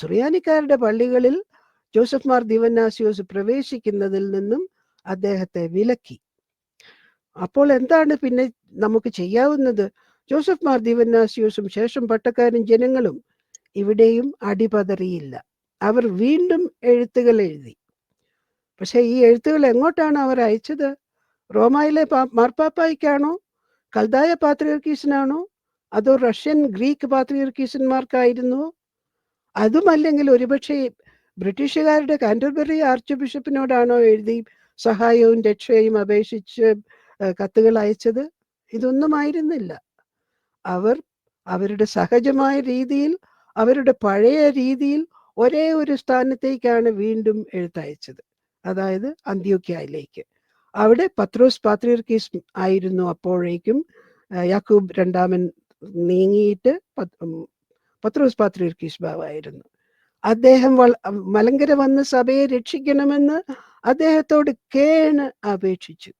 സുറിയാനിക്കാരുടെ പള്ളികളിൽ ജോസഫ് മാർ ദിവന്നാസിയോസ് പ്രവേശിക്കുന്നതിൽ നിന്നും അദ്ദേഹത്തെ വിലക്കി. അപ്പോൾ എന്താണ് പിന്നെ നമുക്ക് ചെയ്യാവുന്നത്? ജോസഫ് മാർ ദിവന്നാസിയോസും ശേഷം പട്ടക്കാരും ജനങ്ങളും ഇവിടെയും അടിപതറിയില്ല. അവർ വീണ്ടും എഴുത്തുകൾ എഴുതി. പക്ഷേ ഈ എഴുത്തുകൾ എങ്ങോട്ടാണ് അവർ അയച്ചത്? റോമായിലെ മാർപ്പാപ്പായ്ക്കാണോ? കൽതായ പാത്രിയർക്കീസിനാണോ? അതോ റഷ്യൻ ഗ്രീക്ക് പാത്രിയർക്കീസന്മാർക്കായിരുന്നുവോ? അതുമല്ലെങ്കിൽ ഒരുപക്ഷെ ബ്രിട്ടീഷുകാരുടെ കാന്റർബറി ആർച്ച് ബിഷപ്പിനോടാണോ എഴുതി സഹായവും രക്ഷയും അപേക്ഷിച്ച് കത്തുകൾ അയച്ചത്? ഇതൊന്നും ആയിരുന്നില്ല. അവർ അവരുടെ സഹജമായ രീതിയിൽ അവരുടെ പഴയ രീതിയിൽ ഒരേ ഒരു സ്ഥാനത്തേക്കാണ് വീണ്ടും എഴുത്തയച്ചത്. അതായത് അന്ത്യോക്യയിലേക്ക്. അവിടെ പത്രോസ് പാത്രിയർക്കീസ് ആയിരുന്നു അപ്പോഴേക്കും യാക്കൂബ് രണ്ടാമൻ നീങ്ങിയിട്ട് പത്രോസ് പാത്രീർക്കീസ് ബാവായിരുന്നു. അദ്ദേഹം മലങ്കര വന്ന് സഭയെ രക്ഷിക്കണമെന്ന് അദ്ദേഹത്തോട് കേണ് അപേക്ഷിച്ചു.